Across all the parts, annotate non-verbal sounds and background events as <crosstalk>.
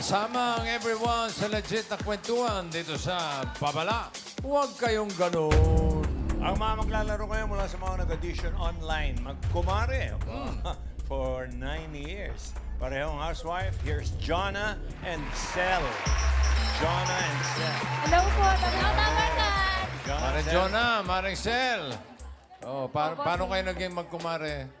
Kasama ang everyone sa legit na kwentuhan dito sa Babala. Huwag kayong ganun. Ang mga maglalaro ngayon mula sa mga nag-audition online, magkumare <laughs> for nine years. Parehong housewife, here's Jonna and Sel. Jonna and Sel. Hello po. Jonna, Mare Sel. Jonah, Maring Sel. Oh, pa- paano kayo naging magkumare?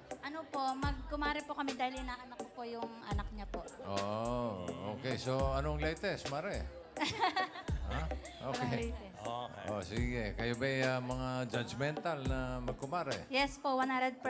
Po, magkumare po kami dahil inaanak ko po yung anak niya po. Oh, okay. So, anong latest, Mare? <laughs> ha? Okay. Okay. Oh, sige. Kayo ba uh, mga judgmental na magkumare? Yes po, 100%.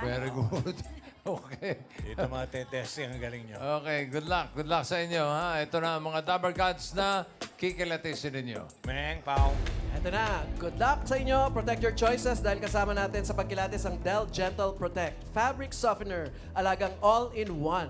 Very good. <laughs> okay. Dito mga tetesting ang galing nyo. Okay, good luck. Good luck sa inyo, ha? Ito na ang mga Dabber Gods na kikilatisin ninyo. Meng, Pao. Ito na, good luck sa inyo. Protect your choices dahil kasama natin sa pagkilatis ang Dell Gentle Protect Fabric Softener, alagang all-in-one.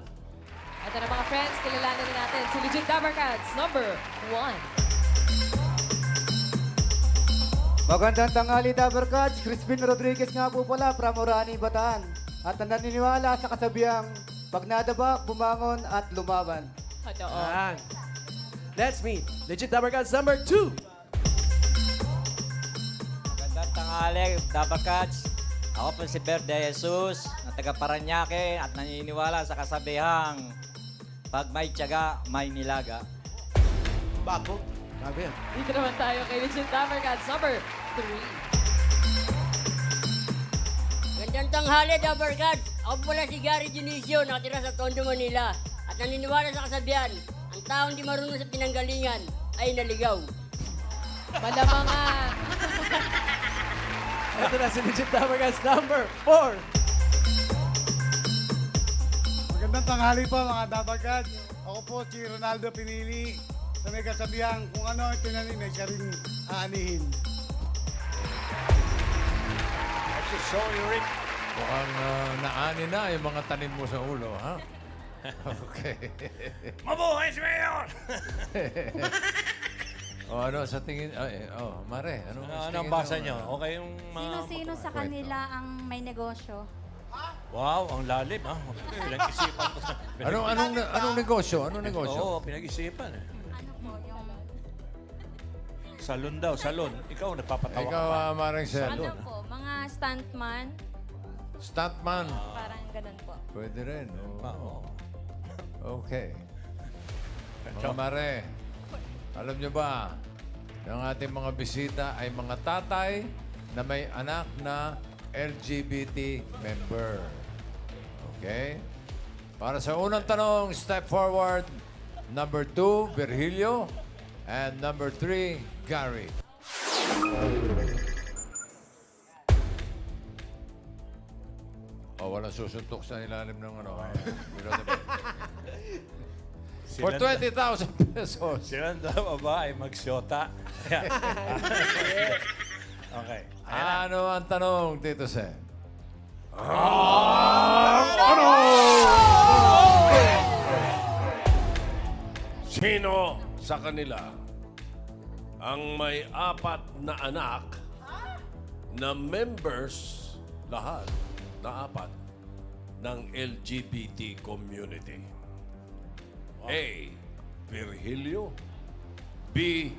Ito na mga friends, kilalanin natin si Legit Dabarcats number 1. Magandang tanghali, Dabarcats. Crispin Rodriguez nga po pala from Orani, Bataan. At naniniwala sa kasabihang, pag nadaba, bumangon at lumaban. Totoo. Let's meet Legit Dabarcats number 2. Alec Dabakats. Ako po si Berde Jesus, na taga Paranaque at naniniwala sa kasabihang pag may tiyaga, may nilaga. Bago. Sabi yan. Dito naman tayo kay Legit Dapper Cats, number 3. Gandang tanghali, Dabber Cats. Ako pala si Gary Dionisio, nakatira sa Tondo, Manila. At naniniwala sa kasabihan, ang taong di marunong sa pinanggalingan ay naligaw. Malamang nga. Ito na si Legit Cats number four. Magandang tanghali po mga dabagad. Ako po si Ronaldo Pinili na may kasabihan kung ano ang tinanim ay siya rin aanihin. That's your soul, Rick. Mukhang uh, naani na yung mga tanim mo sa ulo, ha? <laughs> okay. Mabuhay si Mayor! <laughs> o ano sa tingin... Ay, oh, Mare, ano, ano, ano ang basa nyo? Okay yung mga... Sino-sino sa kanila ang may negosyo? Wow, ang lalim, ha? Pinag-isipan ko. sa- Anong, anong, anong negosyo? Anong negosyo? Oo, pinag-isipan. Eh. Ano po yung... Salon daw, salon. Ikaw, nagpapatawa Ikaw, ka pa. uh, Maring Sel. Ano po, mga stuntman, Stuntman. parang ganun po. Pwede rin. oo. Ah, oo. Okay. Mga Mare, alam nyo ba, ang ating mga bisita ay mga tatay na may anak na LGBT member. Okay? Para sa unang tanong, step forward. Number two, Virgilio. And number three, Gary. Oh, walang susuntok sa ilalim ng ano. <laughs> For Silang- 20,000 pesos. Silang daw ba ay magsyota? Ayan. <laughs> okay. Ano ang tanong, Tito Sen? Sino sa kanila ang may apat na anak na members lahat na apat ng LGBT community? A. Virgilio B.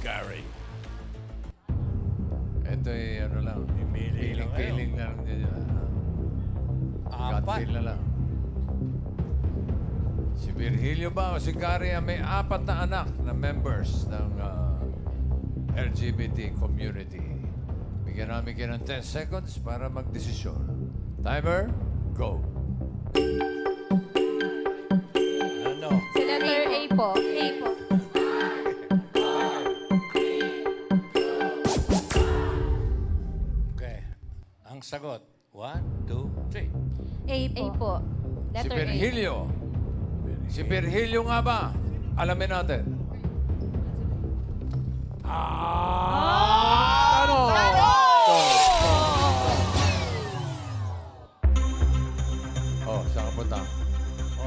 Gary Ito ay ano lang. Pipili lang Piling-piling lang dyan. God Apat. na lang. Si Virgilio ba o si Gary ang may apat na anak na members ng ah, LGBT community? Bigyan namin kayo ng 10 seconds para magdesisyon. Timer, go. Po. A po. Okay. Ang sagot. One, two, three. A po. A po. Si Letter A. Virgilio. Si Virgilio nga ba? Alamin natin. Oh,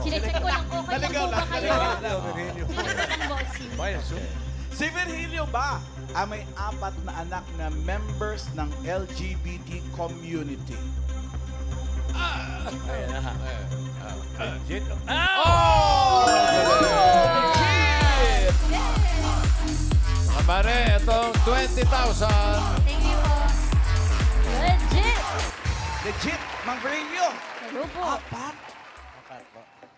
Sinecheck ko lang, okay lang po ba kayo? Naligaw Virgilio. Ang Si Virgilio ba ay may apat na anak na members ng LGBT community? Ah! Ayan na. Legit. Oh! Legit! Kabare, itong 20,000. Thank you po. Legit! Legit, Mang Virgilio. Hello po. Apat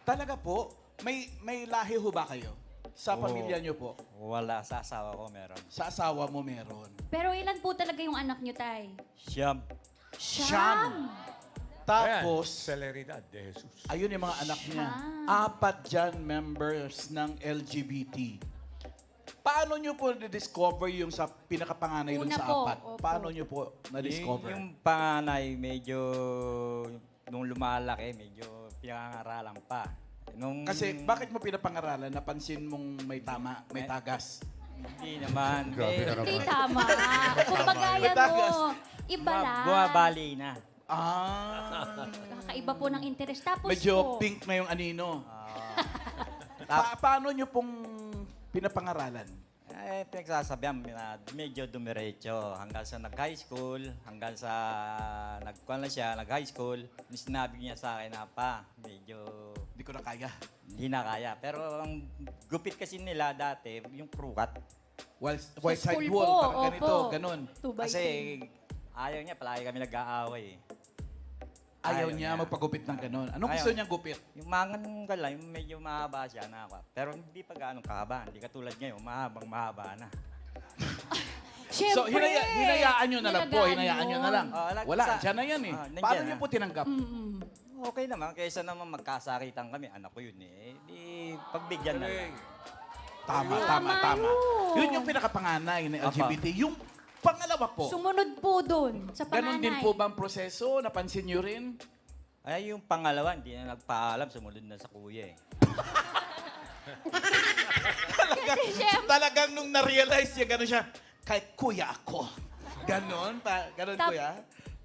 Talaga po? May may lahi ho ba kayo? Sa pamilya niyo po? Wala, sa asawa ko meron. Sa asawa mo meron? Pero ilan po talaga yung anak niyo, Tay? Siyam. Siyam. Ayan, Tapos, Celeridad de Jesus. ayun yung mga anak niya. Apat dyan members ng LGBT. Paano nyo po na-discover yung sa pinakapanganay dun Una sa po, apat? opo. Paano nyo po na-discover? Yung, yung panganay, medyo, nung lumalaki, medyo pinangaralan pa. Nung, Kasi bakit mo pinapangaralan? Napansin mong may tama, may tagas. Hindi naman. Grabe na Hindi naman. tama. Kumbaga May yan tagas. mo. Iba lang. Bumabali na. Ah, Kakaiba po ng interest. Tapos medyo po, pink na yung anino. Ah. Pa- paano nyo pong pinapangaralan? Eh, pinagsasabihan na medyo dumiretso hanggang sa nag-high school, hanggang sa nagkuhan na siya, nag-high school, sinabi niya sa akin na pa, medyo Hindi ko na kaya. hindi na kaya. Pero ang gupit kasi nila dati, yung prukat. White, white side school wall, po, parang ganito, opo. ganun. two by Kasi ayaw niya, palagi kami nag-aaway. eh. Ayaw, Ayaw niya niya. magpagupit ng ganun. Anong Ayaw. gusto niyang gupit? Yung mga ganun lang, yung medyo mahaba siya na ako. Pero hindi pa gaano kahaba. Hindi katulad ngayon, mahabang mahaba na. <laughs> Siyempre, So, hinaya, hinayaan nyo na lang po. Hinayaan nyo na yun. lang. Oh, like Wala, sa- dyan na yan eh. Ah, nandiyan Paano na. nyo po tinanggap? Okay naman, kaysa naman magkasakitan kami, anak ko yun eh. Di, pagbigyan na lang. Tama, tama, Tama tama. yun. Yun yung pinakapanganay ng LGBT. Yung pangalawa po, Sumunod po doon sa panganay. ganun din po ba ang proseso? Napansin nyo rin? Ay, yung pangalawa, hindi na nagpaalam, sumunod na sa kuya eh. Talagang, talagang nung na-realize niya, gano'n siya, kahit kuya ako. Ganon, pa, ganon Tap- kuya.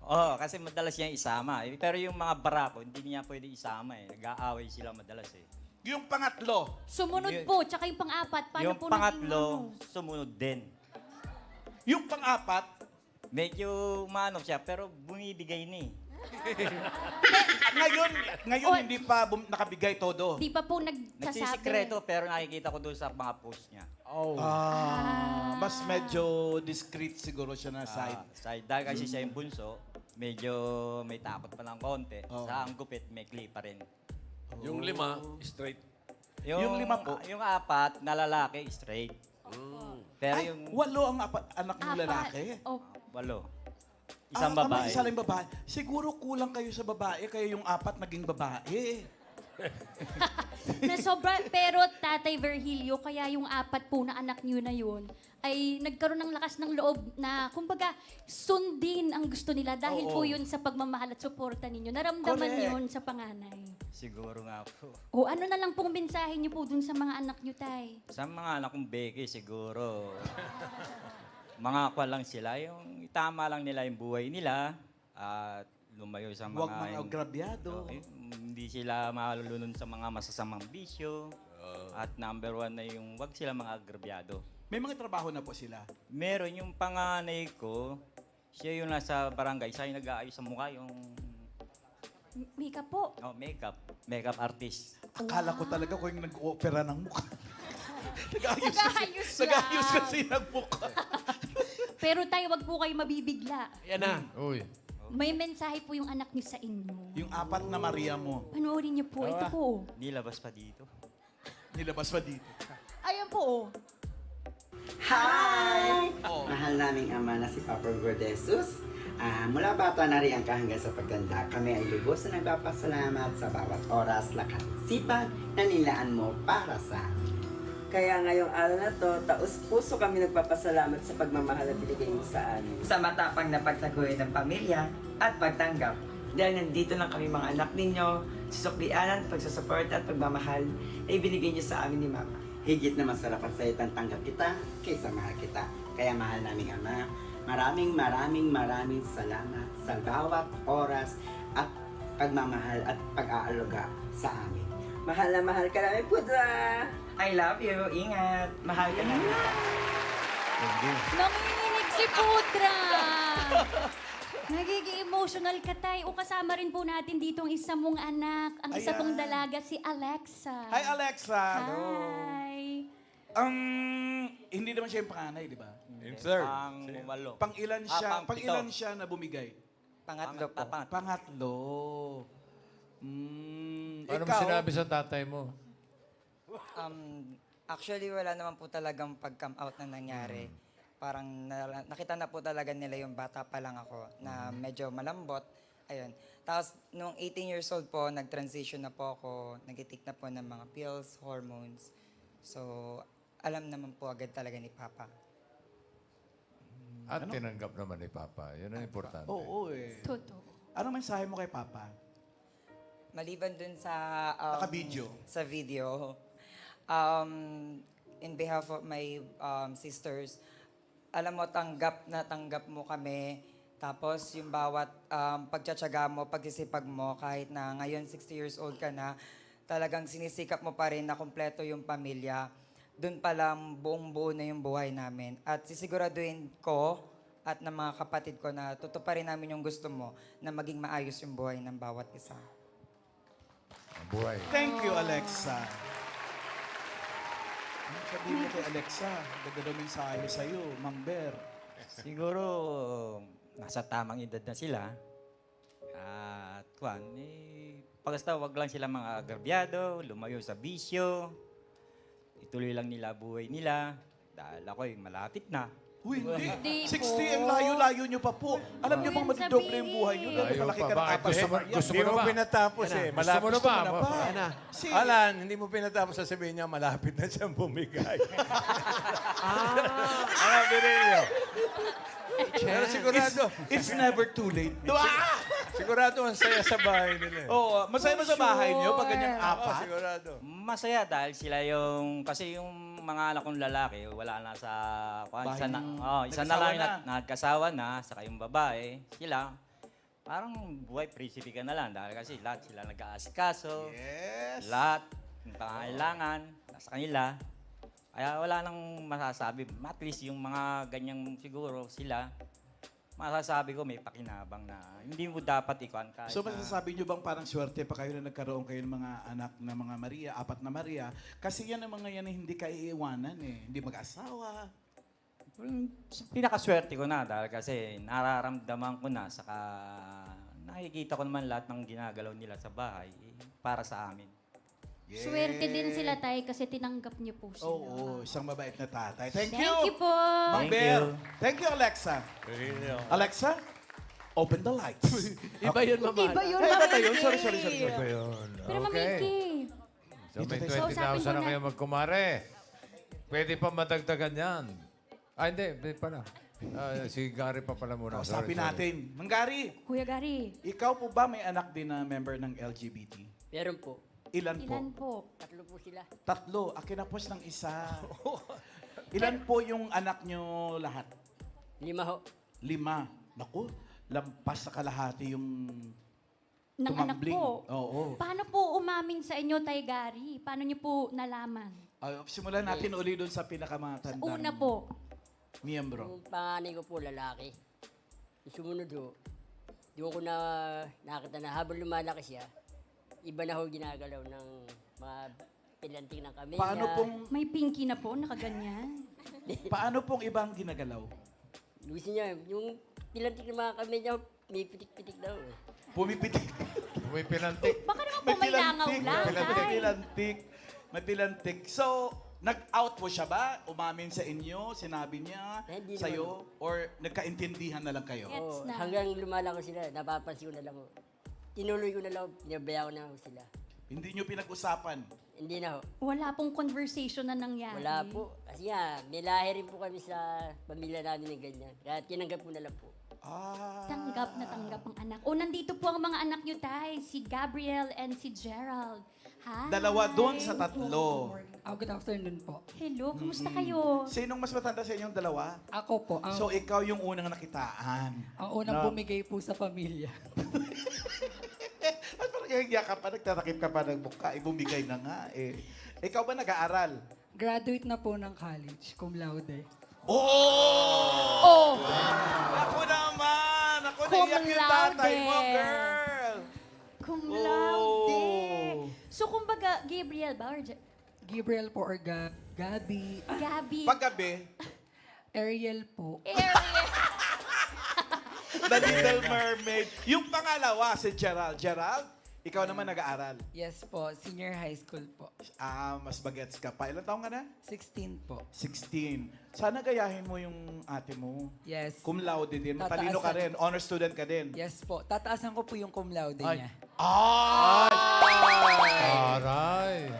Oo, kasi madalas niya isama. Eh, Pero yung mga barako, hindi niya pwede isama eh. Nag-aaway sila madalas eh. Yung pangatlo, Sumunod Yun. po, tsaka yung pang-apat. Paano yung po pangatlo, ano? sumunod din. Yung pang-apat, Medyo maano siya, pero bumibigay ni. <laughs> ngayon, ngayon Oh. hindi pa bum- nakabigay todo. Di pa po nagsasabi. Nagsisikreto, pero nakikita ko doon sa mga post niya. Ah, mas medyo discreet siguro siya na side. Ah, side. Dahil kasi siya yung bunso, medyo may takot pa ng konti. Oo. Sa ang gupit, may clip pa rin. Yung lima, straight. Yung lima po? Yung apat, na lalaki, straight. Pero Ay, yung walo ang apat, anak ng Apat. lalaki. Oh, walo, isang ah, tama, babae. isa lang babae. Siguro kulang kayo sa babae, kaya yung apat naging babae. <laughs> na sobra, pero Tatay Virgilio, kaya yung apat po na anak niyo na yun, ay nagkaroon ng lakas ng loob na, kumbaga, sundin ang gusto nila dahil Oo. po yun sa pagmamahal at suporta ninyo. Naramdaman Correct. yun sa panganay. Siguro nga po. O ano na lang pong mensahe niyo po dun sa mga anak niyo, Tay? Sa mga anak kong Becky, siguro, mga kwa lang sila. Yung tama lang nila yung buhay nila. At lumayo sa mga... Huwag mga agrabyado. Okay, hindi sila malulunod sa mga masasamang bisyo. At number one na yung wag sila mga agrabyado. May mga trabaho na po sila. Meron yung panganay ko, siya yung nasa barangay, siya yung nag-aayos sa mukha, yung M- Mika po. oh, makeup, makeup artist. Akala ko talaga ko yung nag-opera ng mukha. <laughs> nag-ayos kasi, lang. nag-ayos kasi ng mukha. Pero tayo, wag po kayo mabibigla. Yan na. Uy. May mensahe po yung anak niyo sa inyo. Yung apat na Maria mo, Panoorin niyo po. Ito po. Nilabas pa dito. nilabas pa dito. Ayan po. oh. Hi! Oh. Mahal naming ama na si Papa Gordesus. Ah, mula bata na rin ka hanggang sa pagtanda, kami ay lubos na nagpapasalamat sa bawat oras, lakas, sipag na nilaan mo para sa amin. Kaya ngayong araw na to, taos puso kami nagpapasalamat sa pagmamahal na binigay mo sa amin. Sa matapang na pagtaguhin ng pamilya at pagtanggap. Dahil nandito lang kami mga anak ninyo, susuklianan, pagsusuporta at pagmamahal na ibinigay niyo sa amin ni Mama. Higit na masarap ang salitang tanggap kita kaysa mahal kita. Kaya mahal naming ama, maraming maraming maraming salamat sa bawat oras at pagmamahal at pag-aalaga sa amin. Mahal na mahal ka namin, Pudra! I love you. Ingat. Mahal ka namin. Nanginginig si Pudra! Nagiging emotional ka, Tay. O kasama rin po natin dito ang isa mong anak. Ang isa Ayan. pong dalaga, si Alexa. Hi, Alexa. Hi. Um, hindi naman siya yung panganay, di ba? In third. Ang walo. Pang ilan Ah, siya, pang pang ilan siya na bumigay? Pangatlo po. Pang- Pangatlo. Mm, Ano mo ikaw, sinabi sa tatay mo? Um, actually, wala naman po talagang pag-come out na nangyari. Parang na- nakita na po talaga nila yung bata pa lang ako na medyo malambot. Ayun. Tapos, nung 18 years old po, nag-transition na po ako. Nag-take na po ng mga pills, hormones. So, alam naman po agad talaga ni Papa. At tinanggap naman ni Papa. Yun ang importante. Oo, eh. Totoo. Ano mensahe mo kay Papa? Maliban dun sa... Um, Naka-video. Sa video. Um, in behalf of my um, sisters, alam mo, tanggap na tanggap mo kami. Tapos yung bawat um, pagtsatsaga mo, pagsisipag mo, kahit na ngayon 60 years old ka na, talagang sinisikap mo pa rin na kumpleto yung pamilya. Doon pa lang buong buo na yung buhay namin. At sisiguraduhin ko at ng mga kapatid ko na tutuparin namin yung gusto mo na maging maayos yung buhay ng bawat isa. Buhay. Thank you, Alexa. Ano sabihin mo kay Alexa? Ganda daw mensahe sa'yo, Mang Ber. Siguro, nasa tamang edad na sila. At, kwan, eh, pagkasta wag lang sila mga agrabyado, lumayo sa bisyo. Ituloy lang nila buhay nila. Dahil ako'y malapit na. Uy, hindi. Hindi 60 po. ang layo-layo nyo pa po. Alam nyo bang Huwag yan madidoble yung buhay nyo? Dahil Ayaw malaki pa. ka ng apas Gusto sa mo- Maria. gusto Hindi na mo ba? pinatapos eh. Gusto Malapit mo na ba? mo na ba? Ayan na. Si, Alan, hindi mo pinatapos sasabihin niya, malapit na siyang bumigay. <laughs> ah! Ano, Birilio? Pero sigurado, it's never too late. Ah! Sigurado ang saya sa bahay nila. eh. Oo, masaya mo sa bahay niyo pag ganyang Oo, apat? sigurado. Masaya dahil sila yung, kasi yung mga anak kong lalaki, wala na sa, kwan, Bahay isa na, oh, isa na nagkasawa lang na. na, nagkasawa na, saka yung babae, sila, parang buhay prinsipe ka na lang dahil kasi lahat sila nag-aasikaso. Yes. Lahat ng pangangailangan nasa kanila. Kaya wala nang masasabi. At least yung mga ganyang siguro sila, masasabi ko may pakinabang na hindi mo dapat ikuan kahit So na- masasabi niyo bang parang swerte pa kayo na nagkaroon kayo ng mga anak na mga Maria, apat na Maria? Kasi yan ang mga yan na hindi kayo iiwanan eh. Hindi mag-asawa. Well, pinakaswerte ko na dahil kasi nararamdaman ko na saka nakikita ko naman lahat ng ginagalaw nila sa bahay eh, para sa amin. Swerte din sila tayo kasi tinanggap niyo po sila. Oo, isang mabait na tatay. Thank, Thank you. you po. Mang Thank Bel. you. Thank you, Alexa. Alexa, open the lights. <laughs> Iba yun, Mama. Iba yun, Ay, iba Mama tayo. Sorry, sorry, sorry. sorry. Iba yun. Pero Okay. mamiki. So may Dito tayo 20,000 sa- na Kausapin kayo magkumare. Pwede pa madagdagan yan. Ah, hindi. Hindi pala. Ah, si Gary pa pala muna. Kausapin Sorry, sorry. natin. Manggari, Kuya Gary, ikaw po ba may anak din na member ng LGBT? Meron po. Ilan po? ilan po? Tatlo po sila. Tatlo. Akinapos ng isa. <laughs> Ilan po yung anak nyo lahat? Lima ho. Lima. Naku, lampas sa kalahati yung Ng anak tumambling. po. Oo. Paano po umamin sa inyo, Tay Gary? Paano niyo po nalaman? Ay, simulan natin uli doon sa pinakamatandang Una po, miyembro. Yung panganay ko po lalaki. Yung sumunod ho, doon ko na nakita na habang lumalaki siya, iba na ho ginagalaw ng mga pilanting ng kami. Paano pong may pinky na po, nakaganyan. <laughs> paano pong ibang ginagalaw? Gusto niya, yung pilanting ng mga kami niya, may pitik-pitik daw eh. Pumipitik. May pinantik. Baka naman po may langaw lang, May Tay. pilantik. May pilantik. So, nag-out po siya ba? Umamin sa inyo? Sinabi niya Eh, hindi sa'yo? Or nagkaintindihan na lang kayo? Gets na. hanggang lumalaki sila, napapansin ko na lang ho. Tinuloy ko na lang, pinabaya ko na ho sila. Hindi nyo pinag-usapan? Hindi na ho. Wala pong conversation na nangyari. Wala po. Kasi nga, may lahi rin po kami sa pamilya namin ng ganyan. Kaya tinanggap ko na lang po. Ah. Tanggap na tanggap ang anak. O, nandito po ang mga anak niyo, Tay. Si Gabriel and si Gerald. Hi. Dalawa doon sa tatlo. Oh, good afternoon po. Hello, kumusta kayo? Sinong mas matanda sa inyong dalawa? Ako po, ang, So, ikaw yung unang nakitaan. ang unang na- bumigay po sa pamilya. <laughs> At parang hiya ka pa, nagtatakip ka pa ng mukha, ibumigay na nga eh. Ikaw ba nag-aaral? Graduate na po ng college, cum laude. Oh! Oh, Ako naman! Ako Cum naiyak yung tatay mo, girl! cum laude. Oh. So, kumbaga, Gabriel ba? Or Ge- Gabriel po or Ga- Gabi. Gabi. Paggabi, <laughs> Ariel po. Ariel. <laughs> The Little Mermaid. Yung pangalawa, si Gerald. Gerald, ikaw naman nag-aaral. Yes po, senior high school po. Ah, mas bagets ka pa. Ilan taong ka na? 16 po. 16. Sana gayahin mo yung ate mo. Yes. Cum laude din. Matalino ka Tataasan. rin. Honor student ka din. Yes po. Tataasan ko po yung cum laude Ay. niya. Aray.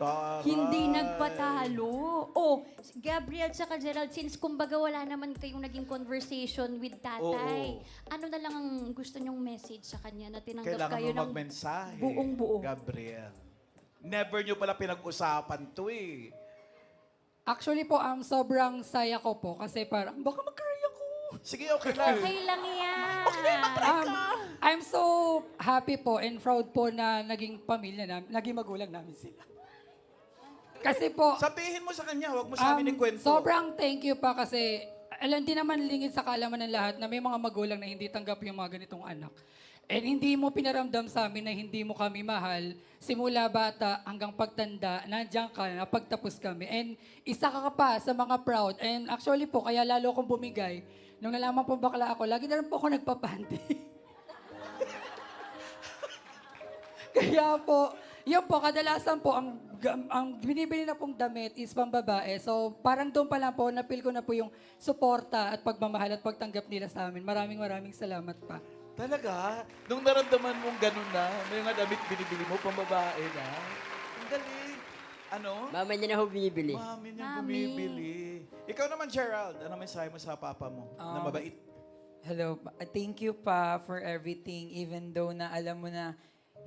Taray. Hindi nagpatalo. Oh, Gabriel tsaka Gerald, since kumbaga wala naman kayong naging conversation with tatay, Oo. ano na lang ang gusto nyong message sa kanya na tinanggap Kailangan kayo mo ng magmensahe. buong buo? Gabriel. Never nyo pala pinag-usapan to eh. Actually po, um, sobrang saya ko po kasi parang baka mag-cry ako. Sige, okay lang. Okay lang yan. Um, I'm so happy po and proud po na naging pamilya namin, naging magulang namin sila. Kasi po, Sabihin mo sa kanya, huwag mo sa amin um, ikwento. sobrang thank you pa kasi alam din naman lingid sa kaalaman ng lahat na may mga magulang na hindi tanggap yung mga ganitong anak. And hindi mo pinaramdam sa amin na hindi mo kami mahal. Simula bata hanggang pagtanda, nandiyan ka na pagtapos kami. And isa ka pa sa mga proud. And actually po, kaya lalo akong bumigay. Nung nalaman po bakla ako, lagi na rin po ako nagpapanti. <laughs> Kaya po, yun po, kadalasan po, ang, ang binibili na pong damit is pambabae. So, parang doon pa lang po, napil ko na po yung suporta at pagmamahal at pagtanggap nila sa amin. Maraming maraming salamat pa. Talaga? Nung naramdaman mong ganun na, may mga damit binibili mo, pambabae na. Ang galing. Ano? Mama niya na ho binibili. Mami niya Mami. bumibili. Ikaw naman, Gerald. Ano mensahe mo sa papa mo? na Um, mabait. Hello, pa- uh, thank you pa for everything even though na alam mo na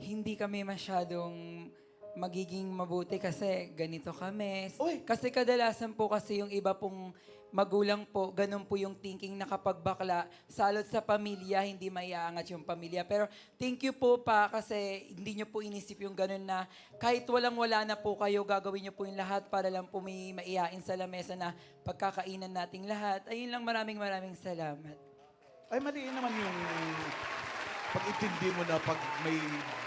hindi kami masyadong magiging mabuti kasi ganito kami. Uy! Kasi kadalasan po kasi yung iba pong magulang po, ganun po yung thinking na kapag bakla, salot sa pamilya, hindi maiaangat yung pamilya. Pero thank you po pa kasi hindi nyo po inisip yung ganun na kahit walang-wala na po kayo, gagawin nyo po yung lahat para lang po may maiyain sa lamesa na pagkakainan nating lahat. Ayun lang maraming maraming salamat. Ay, mali naman yung pag-intindi mo na pag may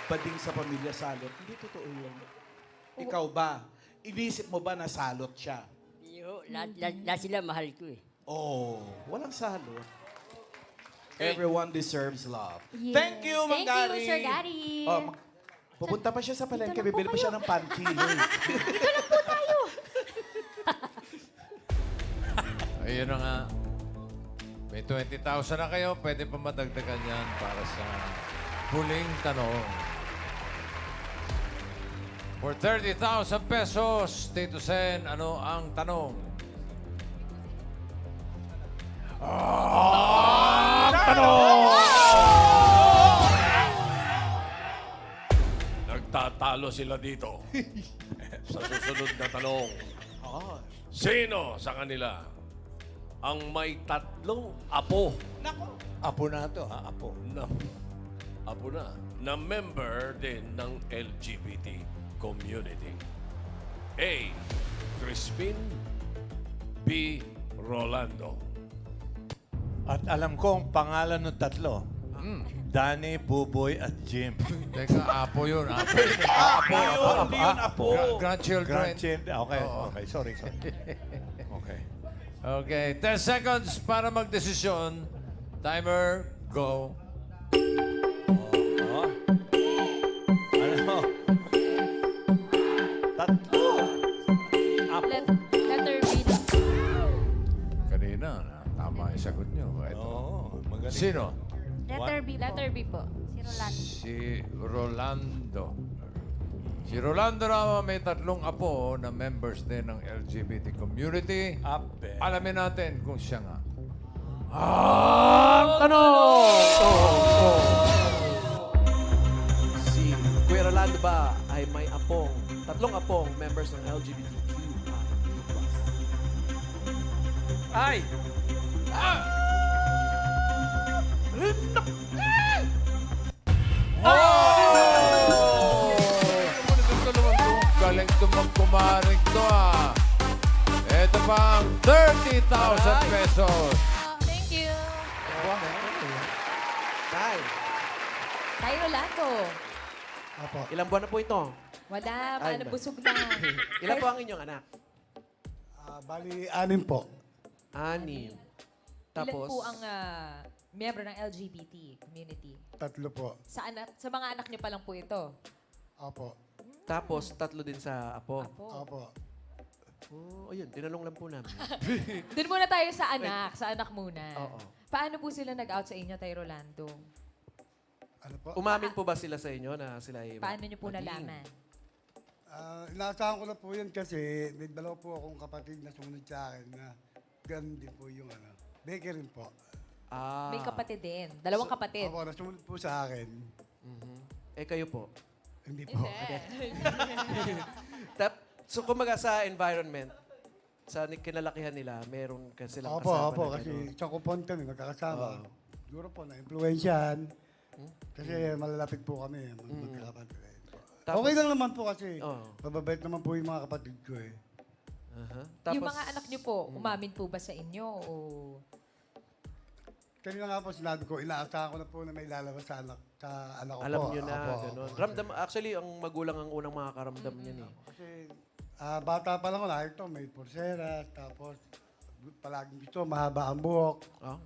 bading sa pamilya salot. Hindi totoo yun. Ikaw ba? Inisip mo ba na salot siya? Hindi ho, lahat, lahat, lahat sila mahal ko eh. Oh, walang salot. Everyone deserves love. Yes. Thank you, Mang Thank you, Gary. Sir Gary. Oh, mag- pupunta pa siya sa palengke, Dito lang po bibili pa siya ng panty. <laughs> <laughs> Ayun na nga. May 20,000 na kayo. Pwede pa madagdagan yan para sa huling tanong. For 30,000 pesos, Tito Sen, ano ang tanong? Nagtatalo sila dito. <laughs> sa susunod na tanong. oh, Sino sa kanila ang may tatlong apo nako. Apo na to, ha? Apo. na apo na na member din ng LGBT community? A. Crispin B. Rolando At alam ko ang pangalan ng tatlo. Hmm. Danny, Buboy, at Jim. Teka, apo yun. Apo. Apo yun apo. Gra- grandchildren. Grandchildren. Okay, okay. Sorry, sorry. <laughs> Okay. Okay, 10 seconds para magdesisyon. Timer, go. Oh. Ano? Tatlo. Apo. Let, letter B. Kanina, na, tama yung sagot nyo. Ito. Oo, magaling. Sino? Letter B. Letter B po. Si Rolando. Si Rolando. Si Rolando naman may tatlong apo na members din ng LGBT community. Ape. Alamin natin kung siya nga. Si Kuya Rolando ba ay may apong, tatlong apong members ng LGBTQ+. Ay! Oh! Galing to magkumaring to ah. Ito pa ang 30,000 pesos. Thank you. Tay, Tayo Rolando. Apo. ilang buwan na po ito? Wala, paano ba- busog na. <laughs> Ilan po ang inyong anak? Ah, bali, anim po. Anim. Ilan Tapos, po ang ah, miyembro ng LGBT community? Tatlo po. Sa, anak, sa mga anak niyo pa lang po ito? Opo. Tapos tatlo din sa apo. Apo. Opo. Oh, ayun, tinanong lang po namin. <laughs> Doon muna tayo sa anak, sa anak muna. Oo. Paano po sila nag-out sa inyo, tayo Rolando? Ano po? Umamin po ba sila sa inyo na sila ay... Paano niyo po maging? nalaman? Ah, inaasahan ko na po yan kasi may dalawa po akong kapatid na sumunod sa akin na ganun din po yung ano. Beke rin po. Ah. May kapatid din. Dalawang kapatid. Opo, nasunod po sa akin. Mhm. Eh kayo po? Hindi po. <laughs> Tap, so kumaga sa environment, sa ni- kinalakihan nila, meron ka silang Opo, kasama opo, na kasi gano'n. sa kupon kami magkakasama. Siguro po, na-influensyahan. Kasi malalapit po kami, mag magkakapatid. Tapos- okay lang naman po kasi. Oo. Mababait naman po yung mga kapatid ko eh. Aha. yung mga anak niyo po, umamin po ba sa inyo? O... Kanina nga po sinabi ko, inaasahan ko na po na may lalabas sa anak, sa anak ko Alam po. nyo na, Opo, gano'n. opo. Ramdam, actually, ang magulang ang unang makakaramdam niyan eh. Kasi ah, bata pa lang ko, nakita ko, may pulseras, tapos palaging gusto, mahaba ang buhok. Oh.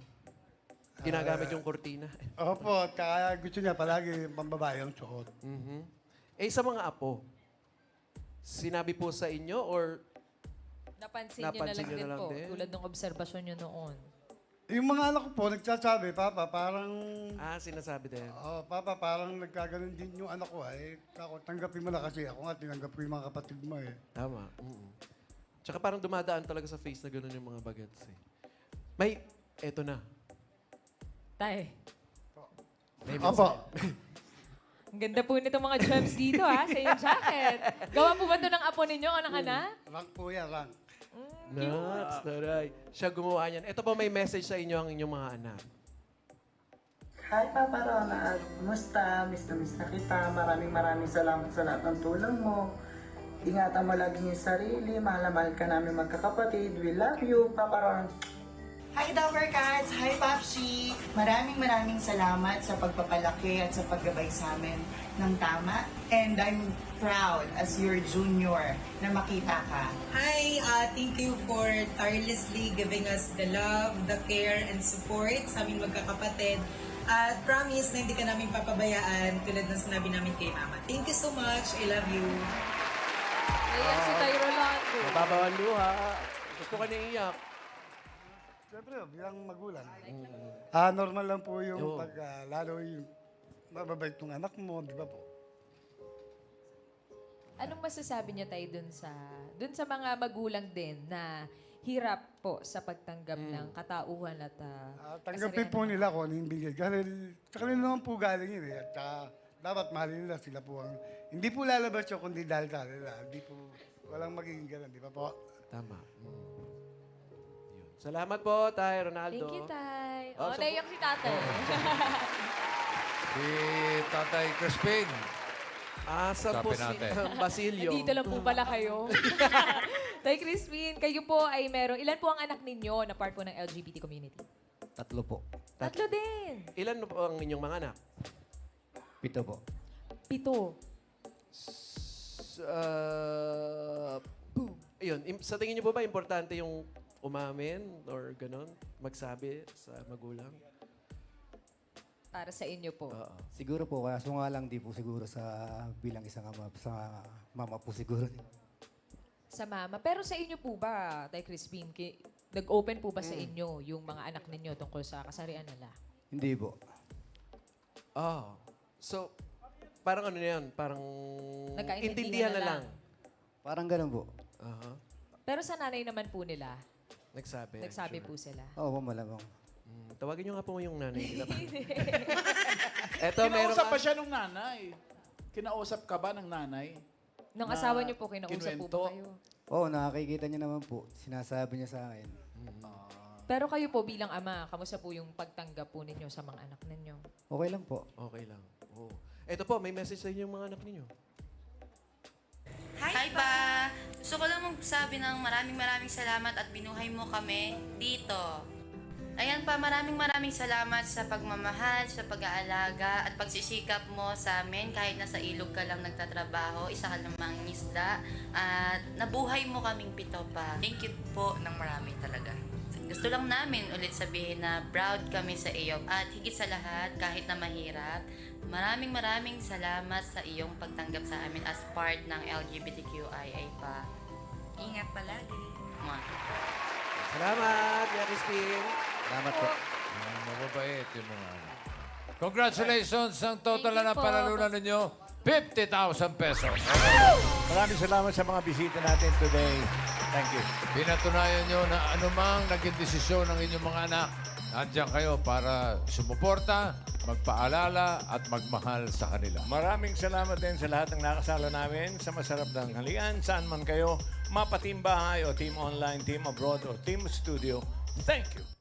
Ginagamit yung kurtina. <laughs> Opo, kaya gusto niya palagi pambabae ang suot. Mhm. Eh, sa mga apo, sinabi po sa inyo or Napansin, niyo na Napansin lang niyo din na lang po, din? tulad ng obserbasyon niyo noon. Yung mga anak ko po, nagsasabi, Papa, parang... Ah, sinasabi din. Oh, Papa, parang nagkaganon din yung anak ko. Eh, ako, tanggapin mo na kasi. Ako nga, tinanggap ko yung mga kapatid mo eh. Tama. mm Tsaka parang dumadaan talaga sa face na gano'n yung mga bagets eh. May, eto na. Tay, May Opo. <laughs> ang ganda po nito mga gems dito ha, sa iyong jacket. Gawa po ba ito ng apo ninyo, anak-anak? Rank po yan, rank. Nuts, taray. Siya gumawa niyan. Ito po may message sa inyo ang inyong mga anak. Hi Papa Ronald, kumusta? Miss na miss na kita. Maraming maraming salamat sa lahat ng tulong mo. Ingatan mo lagi yung sarili. Mahal na mahal ka namin magkakapatid. We love you, Papa Ronald. Hi Dover Cats! Hi Papsi! Maraming maraming salamat sa pagpapalaki at sa paggabay sa amin ng tama. And I'm proud as your junior na makita ka. Hi, uh, thank you for tirelessly giving us the love, the care, and support sa aming magkakapatid. At promise na hindi ka namin papabayaan tulad ng sinabi namin kay Mama. Thank you so much. I love you. Ayan si. Mababaw ang luha. Gusto ka naiiyak. Siyempre, bilang magulang. Ah, normal lang po yung Oo. pag, ah, lalo yung mababait ng anak mo, di ba po? Anong masasabi niyo tayo dun sa dun sa mga magulang din na hirap po sa pagtanggap ng katauhan at uh, Tanggapin po nila kung ano yung bigay. Dahil sa kanila naman po galing yun eh. At saka, dapat mahalin nila sila po ang... Hindi po lalabas yun kundi dahil sa kanila. Hindi po, walang magiging ganun, di ba po? Tama. Mm. Salamat po, Tay Ronaldo. Thank you, Tay. Oh, Oh, so- naiyak si Tatay. <laughs> Si Tatay Crispin. Asa po si Sabi natin. <laughs> Basilio. Nandito lang po pala kayo. <laughs> Tay Crispin, kayo po ay meron, ilan po ang anak ninyo na part po ng LGBT community? Tatlo po. Tatlo din. Ilan po ang inyong mga anak? Pito po. Pito. S- uh, Ayun, im- sa tingin niyo po ba importante yung umamin or ganon? Magsabi sa magulang? Para sa inyo po. Oo. Siguro po, kaso nga lang di po siguro sa bilang isang ama, sa mama po siguro. Sa mama. Pero sa inyo po ba, Tay Crispin, ki- nag-open po ba sa inyo yung mga anak ninyo tungkol sa kasarian nila? Hindi po. Oh. So, parang ano na yan? Parang Nagkaintindihan intindihan na na lang. Parang ganun po. Aha. Pero sa nanay naman po nila, Nagsabi. nagsabi sure. po sila. Oo, po, malamang. Mm, tawagin niyo nga po yung nanay nila. <laughs> <laughs> Eto, meron Kinausap pa siya nung nanay. Kinausap ka ba ng nanay? Nung Na asawa niyo po, kinausap po kinuwento? ba kayo? Oo, nakakikita niya naman po. Sinasabi niya sa akin. Pero kayo po bilang ama, kamusta po yung pagtanggap po ninyo sa mga anak ninyo? Okay lang po. Okay lang. Oh. Eto po, may message sa inyo yung mga anak ninyo. Hi, pa! Gusto ko lang magsabi ng maraming maraming salamat at binuhay mo kami dito. Ayan pa, maraming maraming salamat sa pagmamahal, sa pag-aalaga at pagsisikap mo sa amin kahit nasa ilog ka lang nagtatrabaho, isa ka namang isda at nabuhay mo kaming pito pa. Thank you po ng marami talaga. Gusto lang namin ulit sabihin na proud kami sa iyo at higit sa lahat kahit na mahirap, maraming maraming salamat sa iyong pagtanggap sa amin as part ng LGBTQIA pa. Ingat palagi. Mwah. Salamat, Kuya Crispin. Salamat po. Mababait yung mga anak. Congratulations! Ang total Thank you na po. panalunan ninyo, 50,000 pesos. Maraming salamat sa mga bisita natin today. Thank you. Pinatunayan nyo na anumang naging desisyon ng inyong mga anak, nandiyan kayo para sumuporta, magpaalala at magmahal sa kanila. Maraming salamat din sa lahat ng nakasala namin sa masarap ng halian. Saan man kayo, mapatimbahay o team online, team abroad o team studio. Thank you.